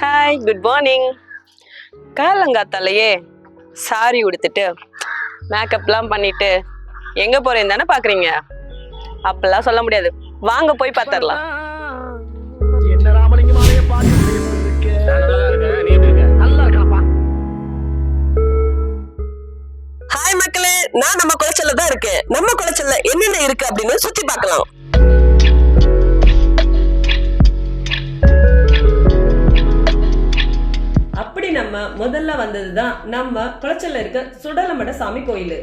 Hi good morning காலங்காத்தாலேயே சாரி உடுத்துட்டு மேக்கப்லாம் பண்ணிட்டு எங்க போறேன்னு தானே பாக்குறீங்க? அப்பெல்லாம் சொல்ல முடியாது. வாங்க போய் இருக்காப்பா ஹாய் மக்களே நான் நம்ம குளச்சல்ல தான் இருக்கேன். நம்ம குளச்சல்ல என்னென்ன இருக்கு அப்படின்னு சுத்தி பார்க்கலாம். வந்தது தான் நம்ம குளச்சல்ல இருக்க சுடலமட சாமி கோயில்.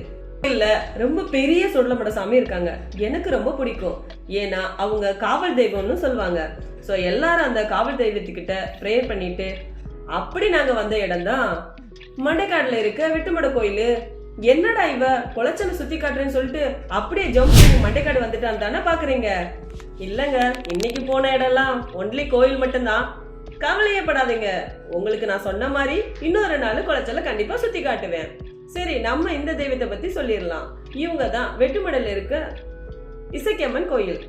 இல்ல ரொம்ப பெரிய சுடலமட சாமி இருக்காங்க. எனக்கு ரொம்ப பிடிக்கும். ஏன்னா அவங்க காவல் தெய்வம்னு சொல்லுவாங்க. ஸோ எல்லாரும் அந்த காவல் தெய்வத்துக்கிட்ட ப்ரேயர் பண்ணிட்டு அப்படி நாங்க வந்த இடம் தான் மண்டைக்காடுல இருக்க வெட்டுமட கோயில். என்னடா இவ குளச்சல சுத்தி காட்டுறேன்னு சொல்லிட்டு அப்படியே ஜம்ப் பண்ணி மண்டைக்காடு வந்துட்டான் தானே பாக்குறீங்க? இல்லங்க இன்னைக்கு போன இடம்லாம் ஒன்லி கோயில் மட்டும்தான். கவலையே படாதீங்க உங்களுக்கு நான் சொன்ன மாதிரி இன்னொரு நாள் குளச்சல கண்டிப்பா சுத்தி காட்டுவேன். சரி நம்ம இந்த தெய்வத்தை பத்தி சொல்லிடலாம். இவங்க தான் வெட்டுமடல் இருக்க இசக்கியம்மன் கோயில்.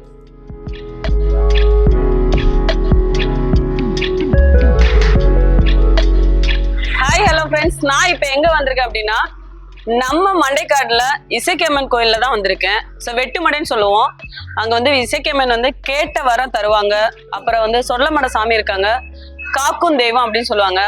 ஹாய் ஹலோ ஃப்ரெண்ட்ஸ் நான் இப்போ எங்க வந்திருக்கேன் அப்படின்னா நம்ம மண்டைக்காடுல இசைக்கம்மன் கோயில்ல தான் வந்திருக்கேன். ஸோ வெட்டுமடைன்னு சொல்லுவோம். அங்க வந்து இசைக்கம்மன் வந்து கேட்ட வரம் தருவாங்க. அப்புறம் வந்து சொல்லமட சாமி இருக்காங்க. காக்கும் தெய்வம் அப்படின்னு சொல்லுவாங்க.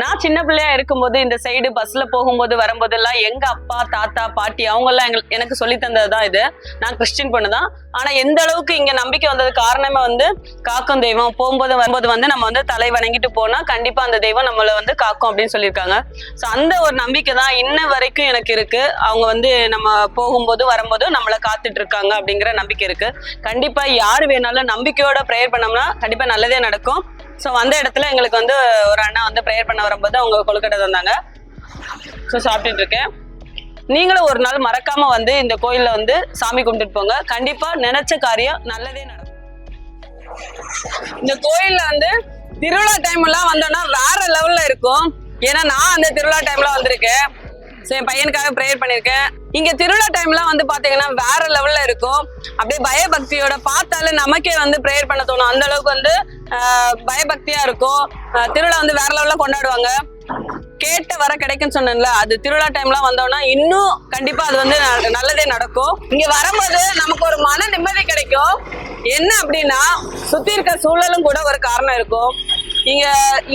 நான் சின்ன பிள்ளையா இருக்கும்போது இந்த சைடு பஸ்ல போகும்போது வரும்போதெல்லாம் எங்க அப்பா தாத்தா பாட்டி அவங்க எல்லாம் எங்களுக்கு எனக்கு சொல்லி தந்தது தான் இது. நான் கிறிஸ்டின் பொண்ணு தான். ஆனா எந்த அளவுக்கு இங்க நம்பிக்கை வந்தது காரணமே வந்து காக்கும் தெய்வம். போகும்போது வரும்போது வந்து நம்ம வந்து தலை வணங்கிட்டு போனா கண்டிப்பா அந்த தெய்வம் நம்மள வந்து காக்கும் அப்படின்னு சொல்லியிருக்காங்க. ஸோ அந்த ஒரு நம்பிக்கை தான் இன்ன வரைக்கும் எனக்கு இருக்கு. அவங்க வந்து நம்ம போகும்போது வரும்போது நம்மளை காத்துட்டு இருக்காங்க அப்படிங்கிற நம்பிக்கை இருக்கு. கண்டிப்பா யார் வேணாலும் நம்பிக்கையோட ப்ரேயர் பண்ணோம்னா கண்டிப்பா நல்லதே நடக்கும். ஸோ வந்த இடத்துல எங்களுக்கு வந்து ஒரு அண்ணா வந்து ப்ரேயர் பண்ண வரும்போது அவங்க கொழுக்கட்டை தந்தாங்க. ஸோ சாப்பிட்டுட்டு இருக்கேன். நீங்களும் ஒரு நாள் மறக்காம வந்து இந்த கோயிலில் வந்து சாமி கும்பிட்டுட்டு போங்க. கண்டிப்பா நினைச்ச காரியம் நல்லதே நடக்கும். இந்த கோயில்ல வந்து திருவிழா டைம் எல்லாம் வந்தோம்னா வேற லெவல்ல இருக்கும். ஏன்னா நான் அந்த திருவிழா டைம்ல வந்திருக்கேன். ஸோ என் பையனுக்காக ப்ரேயர் பண்ணியிருக்கேன் இங்க திருவிழா டைம்லாம் வந்து பாத்தீங்கன்னா வேற லெவல்ல இருக்கும். அப்படியே பயபக்தியோட பார்த்தாலே நமக்கே வந்து ப்ரேயர் பண்ண தோணும். அந்த அளவுக்கு வந்து பயபக்தியா இருக்கும். திருவிழா வந்து வேற லெவல்ல கொண்டாடுவாங்க. கேட்ட வர கிடைக்கும்னு சொன்னேன்ல அது திருவிழா டைம்லாம் வந்தோம்னா இன்னும் கண்டிப்பா அது வந்து ந- நல்லதே நடக்கும். இங்க வரும்போது நமக்கு ஒரு மன நிம்மதி கிடைக்கும். என்ன அப்படின்னா சுத்தி இருக்க சூழலும் கூட ஒரு காரணம் இருக்கும். இங்க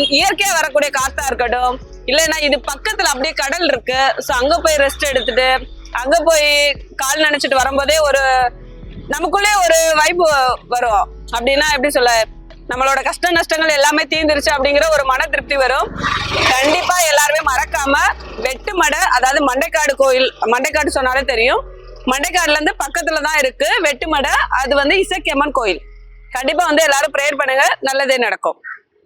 இ- இயற்கையா வரக்கூடிய காத்தா இருக்கட்டும் இல்லைன்னா இது பக்கத்துல அப்படியே கடல் இருக்கு. ஸோ அங்க போய் ரெஸ்ட் எடுத்துட்டு அங்க போய் கால் நினைச்சிட்டு வரும்போதே ஒரு நமக்குள்ளே ஒரு வைப்பு வரும். அப்படின்னா எப்படி சொல்ல நம்மளோட கஷ்ட நஷ்டங்கள் எல்லாமே தீர்ந்துருச்சு அப்படிங்கிற ஒரு மன திருப்தி வரும். கண்டிப்பா எல்லாருமே மறக்காம வெட்டுமடை அதாவது மண்டைக்காடு கோயில் மண்டைக்காடு சொன்னாலே தெரியும். மண்டைக்காடுல இருந்து பக்கத்துல தான் இருக்கு. வெட்டுமடை அது வந்து இசக்கியம்மன் கோயில். கண்டிப்பா வந்து எல்லாரும் ப்ரேயர் பண்ணுங்க. நல்லதே நடக்கும்.